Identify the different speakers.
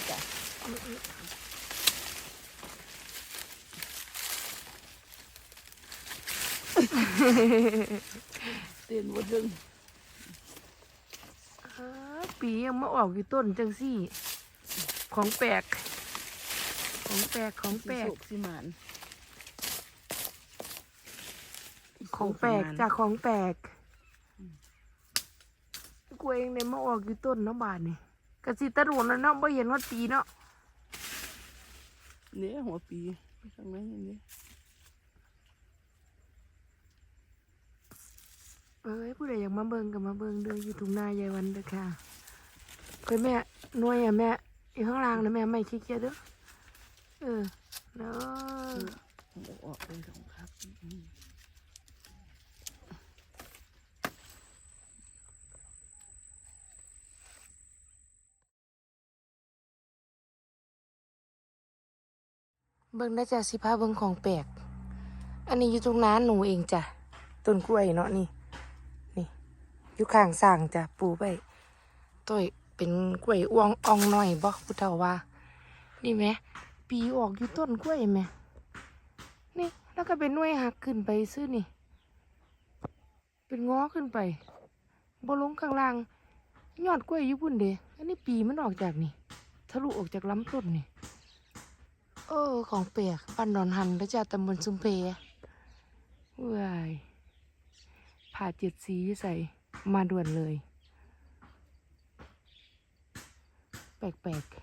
Speaker 1: ที่จะตื่นบด
Speaker 2: ดึงปียังมาออกอยู่ต้นจังสี่ ของแปลก ของแปลกของแปลก
Speaker 1: สิมัน
Speaker 2: ของแปลกจากของแปลกกล้วเองเนี่ยมาออกอยู่ต้นน้ำบาทนี่ กะสิตะหนุนแล้วเนาะบ่เห็นว่าปีเนาะ
Speaker 1: เนี่ยหัวปีข้างในนี่
Speaker 2: เอ้ยผู้ใดอยากมาเบิ่งก็มาเบิ่งเด้ออยู่ทุ่งนายายวันเด้อค่ะเฮ้ยแม่หน่วยอะแม่อยู่ข้างล่างนะแม่ไม่ขี้เกียจเด้อเออเนาะ
Speaker 1: เอาออกเลยสองครับ
Speaker 2: เบิ่งได้จ้ะสิพาเบิ่งของแปลก อันนี้อยู่ตรงน้านหนูเองจ้ะ ต้นกล้วยเนาะนี่ นี่ อยู่ข้างสร้างจ้ะ ปูไปต้อยเป็นกล้วยอ่วงอ่องหน่อยบ่พุทธาว่า นี่ไหม ปีออกอยู่ต้นกล้วยไหม นี่ แล้วก็เป็นหน่วยหักขึ้นไปซื้อนี่ เป็นง้อขึ้นไปบ่ลงข้างล่าง ยอดกล้วยอยู่พุ่นเดอันนี้ปีมันออกจากนี่ ทะลุออกจากลำต้นนี่ เออของเปียกปันนอนหันแล้วจ้าตำบลซุมเพว้ายผ่าเจ็ดสีใส่มาด่วนเลย แปลกๆ